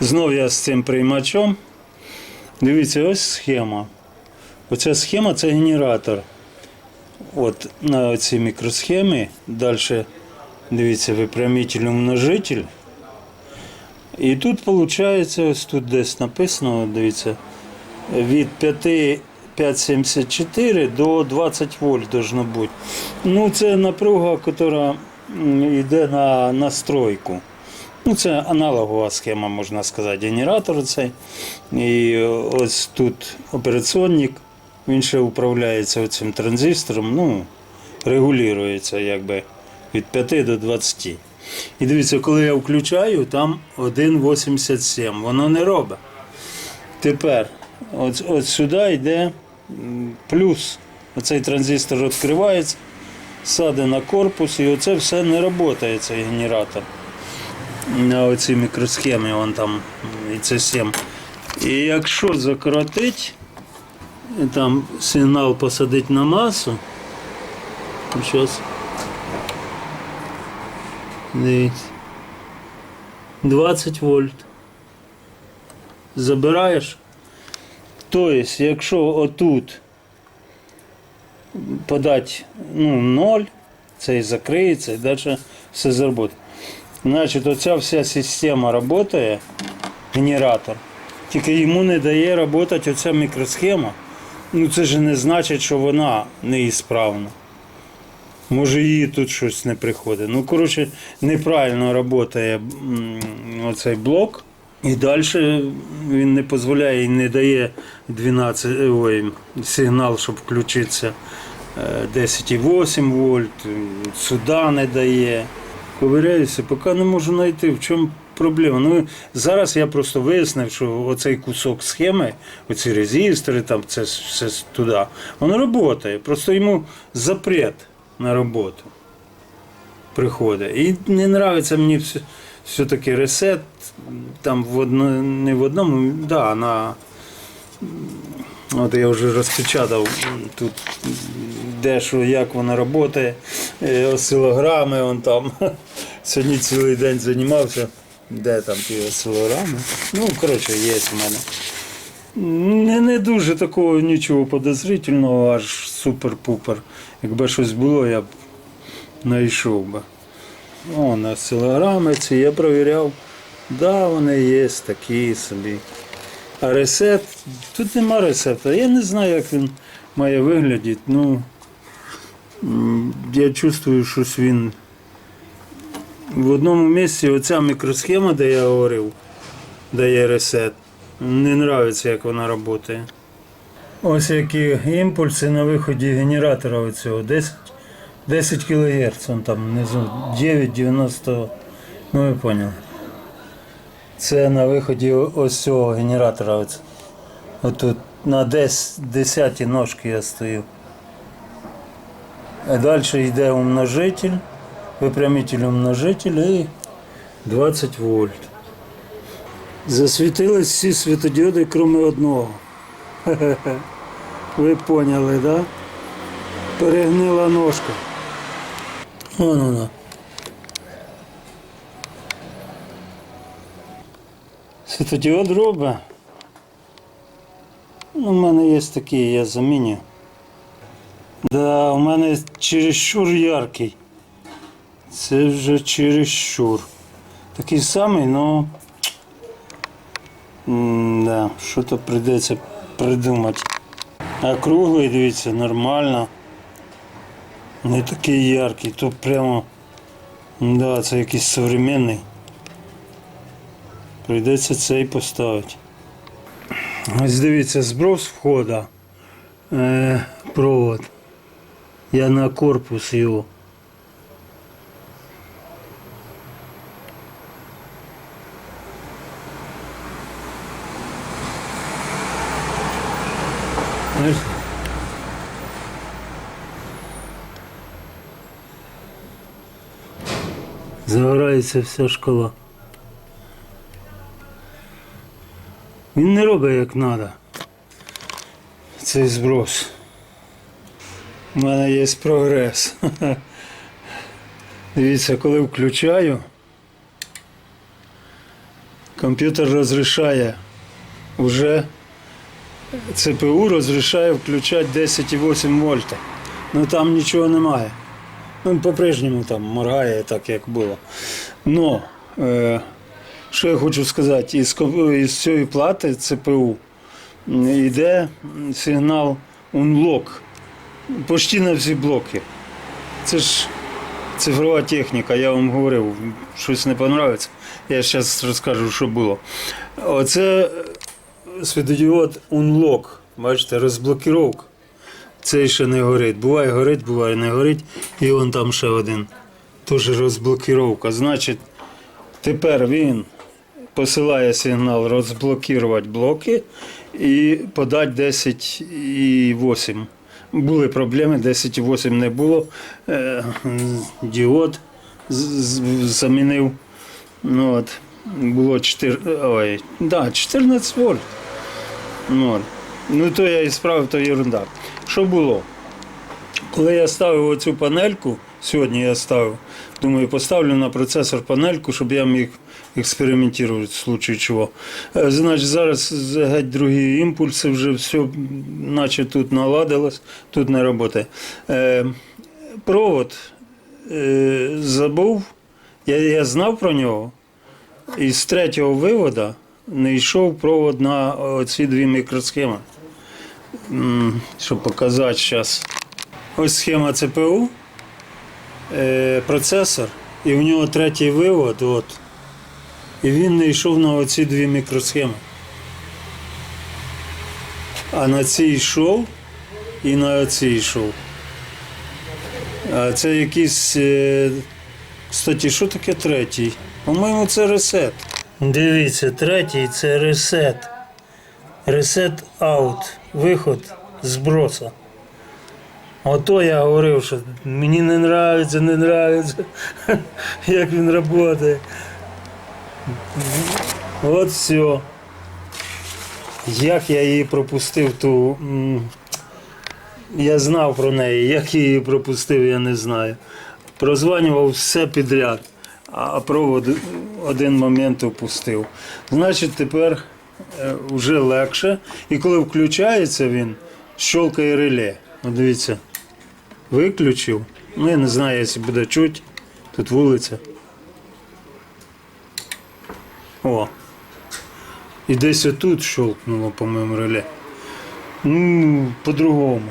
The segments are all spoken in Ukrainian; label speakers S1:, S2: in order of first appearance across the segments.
S1: Знов я з цим приймачом. Дивіться, ось схема. Оця схема це генератор. От на цій мікросхемі. Далі дивіться, випрямитель умножитель. І тут виходить, ось тут десь написано, дивіться, від 5 5,74 до 20 вольт должно бути. Ну, це напруга, яка йде на настройку. Ну, це аналогова схема, можна сказати, генератор цей. І ось тут операційник, він ще управляється цим транзистором, ну, регулюється якби від 5 до 20. І дивіться, коли я включаю, там 1,87. Воно не робить. Тепер, от, от сюди йде плюс. Оцей транзистор відкривається, саде на корпус, і оце все не працює, цей генератор. На оцій мікросхемі вон там і це 7. І якщо закоротить, там сигнал посадить на масу, зараз. Дивіться. 20 вольт. Забираєш. Тобто, якщо отут подати ну, 0, це і закриється, і далі все заработає. Значить, оця вся система працює, генератор. Тільки йому не дає працювати оця мікросхема. Ну це ж не значить, що вона неісправна. Може її тут щось не приходить. Ну, коротше, неправильно працює оцей блок. І далі він не дозволяє і не дає 12, ой, сигнал, щоб включитися е, 10,8 вольт, сюди не дає. Ковиряюся, поки не можу знайти, в чому проблема. Ну, зараз я просто вияснив, що оцей кусок схеми, оці резистори, там це все туди, воно працює. Просто йому запрет на роботу приходить. І не подобається мені все, все-таки ресет, там в одно, не в одному, да, на. От я вже розпечатав тут де що, як вона працює, е, осцилограми, он там. Сьогодні цілий день займався. Де там ті осцилограми? Ну, коротше, є в мене. Не, не дуже такого нічого подозрительного, аж супер-пупер. Якби щось було, я б знайшов би. О, на осцилограми ці я перевіряв. Да, вони є такі собі. А рецепт, тут нема рецепта. Я не знаю, як він має виглядати. Ну, я чувствую, щось він. В одному місці оця мікросхема, де я говорив, дає ресет. Не подобається, як вона працює. Ось які імпульси на виході генератора оцього. 10, 10 кГц, там внизу 9,90. Ну ви поняли. Це на виході ось цього генератора. Ось. Отут на 10 ножки я стою. А далі йде умножитель, випрямитель умножитель і 20 вольт. Засвітились всі світодіоди, крім одного. Ви поняли, так? Да? Перегнила ножка. Вон вона. Світодіод робить. Ну, У мене є такий, я заміню. Да, у мене чересчур яркий. Це вже чересчур. Такий самий, ну. м, Да, що то прийдеться придумати. А круглий, дивіться, нормально. Не такий яркий, то прямо. Да, це якийсь современний. Прийдеться цей поставити. Ось дивіться, зброс входа. Е, провод. Я на корпус його. Загорається вся шкала. Він не робить як треба. Цей зброс. У мене є прогрес. Дивіться, коли включаю, комп'ютер розрішає вже ЦПУ розрішає включати 10,8 вольта. Ну там нічого немає. Ну, по-прежньому там моргає так, як було. Но, е, що я хочу сказати, із, із цієї плати ЦПУ йде сигнал unlock почти на всі блоки. Це ж цифрова техніка, я вам говорив, щось не подобається. Я зараз розкажу, що було. Оце світодіод unlock, бачите, розблокіровка. Цей ще не горить. Буває горить, буває не горить. І вон там ще один. Теж розблокіровка. Значить, тепер він посилає сигнал розблокувати блоки і подати 10,8. Були проблеми, 10,8 не було. Е, Діод замінив. Ну, от, було 4, ой, да, 14 вольт. Ну, ну то я і справив, то ерунда. Що було? Коли я ставив оцю панельку, сьогодні я ставив, думаю, поставлю на процесор панельку, щоб я міг експериментувати в случае чого. Е, Значить, зараз геть другі імпульси, вже все, наче тут наладилось, тут не працює. Е, провод е, забув, я, я знав про нього, і з третього вивода не йшов провод на оці дві мікросхеми. Щоб показати зараз. Ось схема ЦПУ, процесор, і в нього третій вивод, от. І він не йшов на оці дві мікросхеми. А на цій йшов і на оці йшов. А це якийсь. Е, кстати, що таке третій? По-моєму, це ресет. Дивіться, третій це ресет. Ресет аут. Виход зброса. Ото я говорив, що мені не нравиться, не нравиться, як він працює. От все. Як я її пропустив, ту. Я знав про неї, як я її пропустив, я не знаю. Прозванював все підряд, а провод один момент опустив. Значить, тепер е, вже легше. І коли включається він, щолкає реле. От дивіться, виключив. Ну, я не знаю, якщо буде чуть. Тут вулиця. О. І десь отут щолкнуло, по-моєму, реле. Ну, по-другому.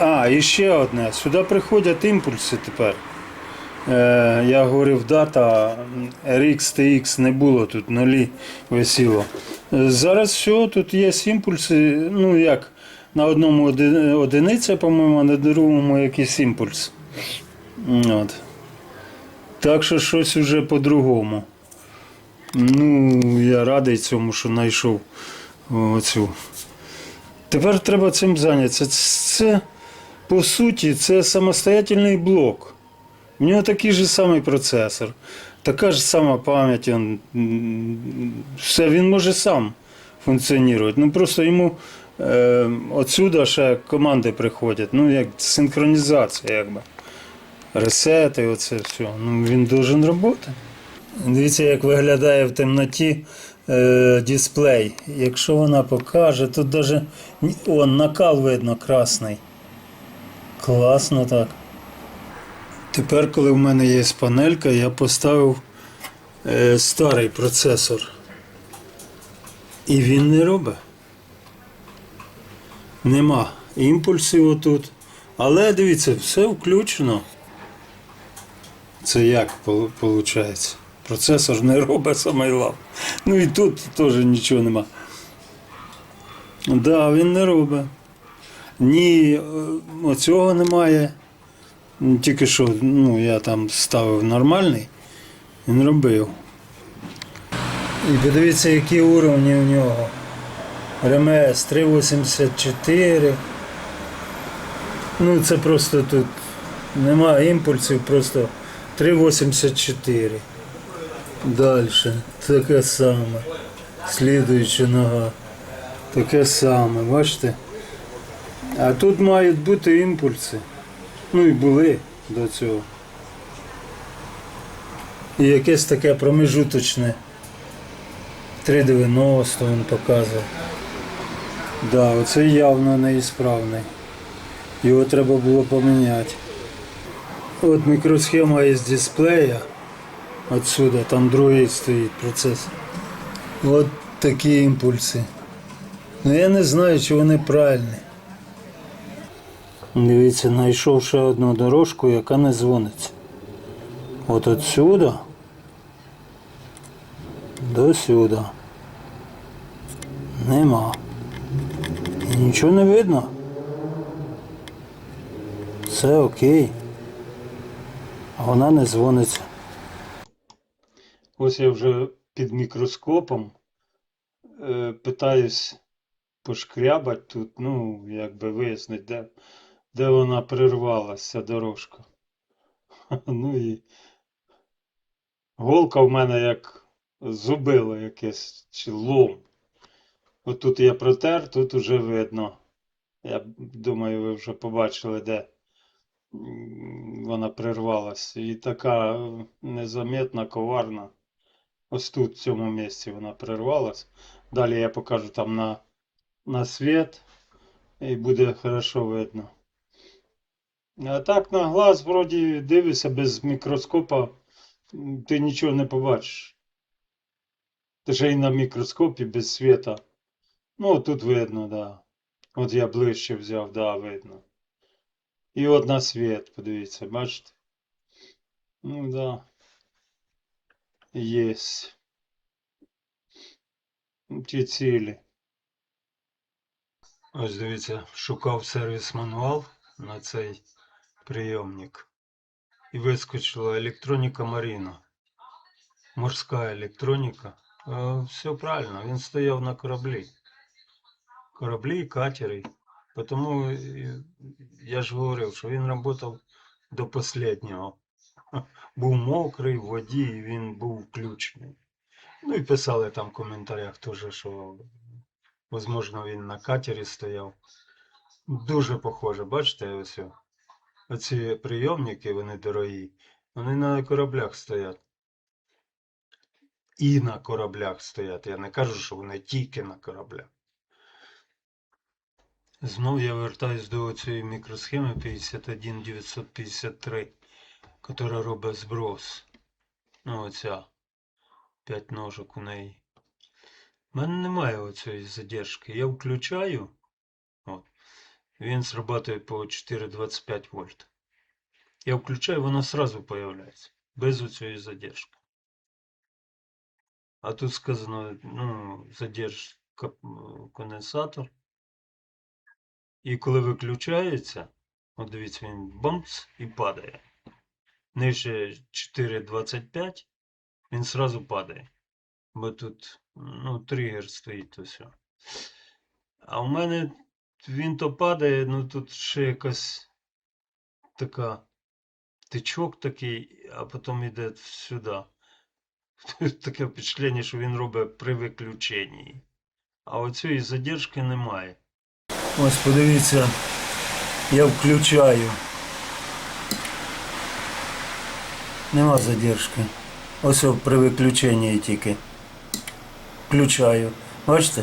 S1: А, і ще одне. Сюди приходять імпульси тепер. Е, я говорив, дата RX, TX не було тут, нулі висіло. Зараз все, тут є імпульси, ну як, на одному одиниця, по-моєму, а на другому якийсь імпульс. От. Так що щось уже по-другому. Ну, я радий цьому, що знайшов оцю. Тепер треба цим зайнятися. Це, по суті, це самостоятельний блок. У нього такий же самий процесор, така ж сама пам'ять. Все, він може сам функціонувати. Ну просто йому е, отсюда ще команди приходять. Ну, як синхронізація, якби. Ресети, оце все. Ну, він должен працювати. Дивіться, як виглядає в темноті е, дисплей. Якщо вона покаже, тут навіть он, накал видно красний. Класно так. Тепер, коли в мене є панелька, я поставив е, старий процесор. І він не робить. Нема імпульсів отут. Але дивіться, все включено. Це як виходить? Процесор не робить самайлав. Ну і тут теж нічого нема. Так, да, він не робить. Ні, е, оцього немає. Тільки що ну, я там ставив нормальний, він робив. І подивіться, які уровні у нього. РМС 384. Ну це просто тут немає імпульсів, просто 384. Далі. Таке саме. Слідуюча нога. Таке саме, бачите? А тут мають бути імпульси. Ну і були до цього. І якесь таке промежуточне 3,90 він показує. Да, оце явно неісправний. Його треба було поміняти. От мікросхема із дисплея. Отсюда, там другий стоїть процес. От такі імпульси. Ну я не знаю, чи вони правильні. Дивіться, знайшов ще одну дорожку, яка не дзвониться. От отсюда до сюди. Нема. Нічого не видно. Все окей. А вона не дзвониться. Ось я вже під мікроскопом е, питаюсь пошкрябати тут, ну, якби вияснити, де, де вона прервалася, дорожка. Ну і голка в мене як зубило якесь чи лом. От тут я протер, тут уже видно. Я думаю, ви вже побачили, де вона прервалась. І така незаметна, коварна. Ось тут, в цьому місці вона прервалась. Далі я покажу там на, на світ і буде хорошо видно. А так на глаз, вроді, дивишся без мікроскопа, ти нічого не побачиш. Ти ще й на мікроскопі без світа. Ну, тут видно, да. От я ближче взяв, да, видно. І от на світ, подивіться, бачите? Ну, да. Єсть. Ті цілі. Ось дивіться, шукав сервіс-мануал на цей прийомник. І вискочила електроніка Маріна. Морська електроніка. Е, Все правильно, він стояв на кораблі. Кораблі і катери. Тому я ж говорив, що він працював до останнього. Був мокрий в воді і він був включений. Ну і писали там в коментарях теж, що можливо він на катері стояв. Дуже похоже, бачите, ось. Оці прийомники, вони дорогі, вони на кораблях стоять. І на кораблях стоять. Я не кажу, що вони тільки на кораблях. Знов я вертаюсь до цієї мікросхеми 51953, яка робить зброс. Ну, оця. 5 ножок у неї. У мене немає оцієї задержки. Я включаю. От. Він срабатує по 4,25 вольт. Я включаю, вона сразу появляється. Без оцієї задержки. А тут сказано, ну, задержка конденсатор. І коли виключається, от дивіться, він бамц і падає. Нижче 4,25 він сразу падає. Бо тут ну, тригер стоїть то все. А в мене він то падає, ну тут ще якась така тичок такий, а потім йде сюди. Таке впечатлення, що він робить при виключенні. А оцієї задержки немає. Ось подивіться, я включаю. Нема задержки. Ось при виключенні тільки. Включаю. Бачите?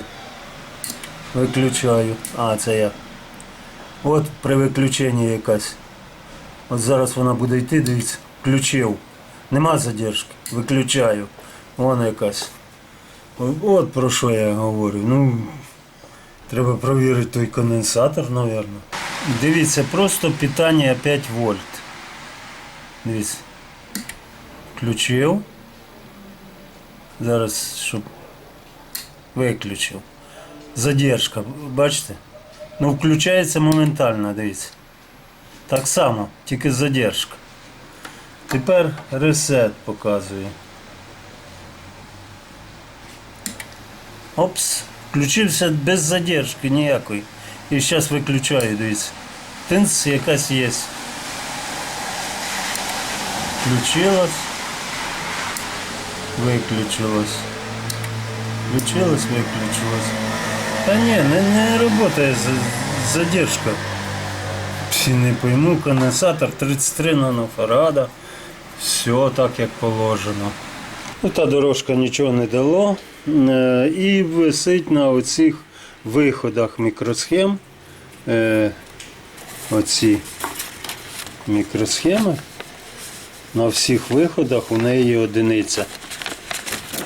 S1: Виключаю. А, це я. От при виключенні якась. От зараз вона буде йти, дивіться. Включив. Нема задержки. Виключаю. Вона якась. От про що я говорю. Ну, треба провірити той конденсатор, мабуть. Дивіться, просто питання 5 вольт. Дивіться. Включив. Зараз, щоб виключив. Задержка, бачите? Ну, включається моментально, дивіться. Так само, тільки задержка. Тепер ресет показує. Опс, включився без задержки ніякої. І зараз виключаю, дивіться. Тинц якась є. Включилась. Виключилась. Включилась, виключилась. Та ні, не, не працює задержка. Всі не пойму, конденсатор 33 нанофарада. Все так як положено. Ну, та дорожка нічого не дало. Е, І висить на оцих виходах мікросхем. Е, Оці мікросхеми. На всіх виходах у неї одиниця.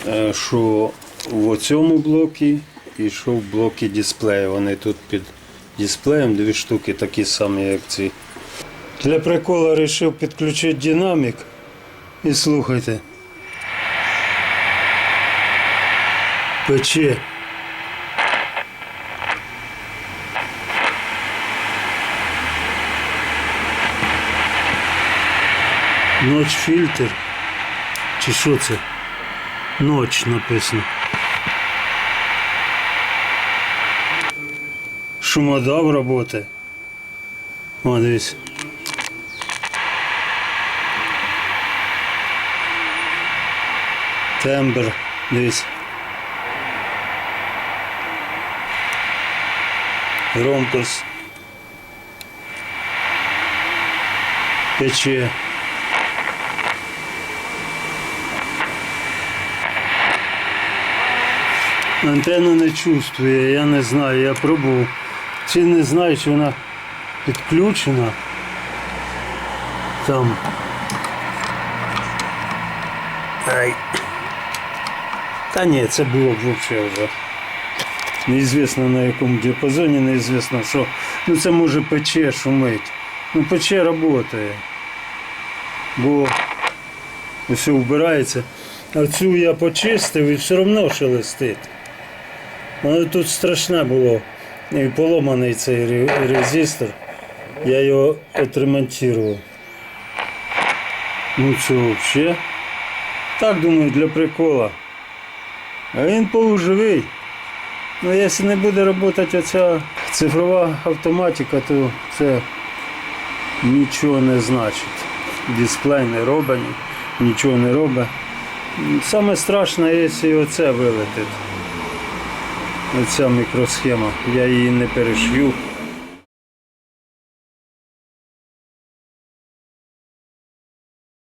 S1: Е, Що в цьому блокі і що в блокі дисплею. Вони тут під дисплеєм дві штуки такі самі, як ці. Для приколу вирішив підключити динамік. І слухайте. Пече. Ноч фільтр. Чи що це? Ноч написано. Шумодав работає. О, дивись. Тембр, дивись. Громкость. Пече. Антенна не чувствує, я не знаю, я пробував. Чи не знаю, чи вона підключена. Там. Ай. Та ні, це було б взагалі вже. Неізвісно на якому діапазоні, неізвісно що. Ну це може пече шумить. Ну пече працює. Бо все вбирається. А цю я почистив і все одно шелестить. Воно тут страшне було. І поломаний цей резистор. Я його отремонтував. Ну це взагалі. Так думаю, для прикола. А він полуживий. Ну, якщо не буде працювати оця цифрова автоматика, то це нічого не значить. Дисплей не робить, нічого не робить. Саме страшне, якщо оце вилетить. Оця мікросхема. Я її не перешью.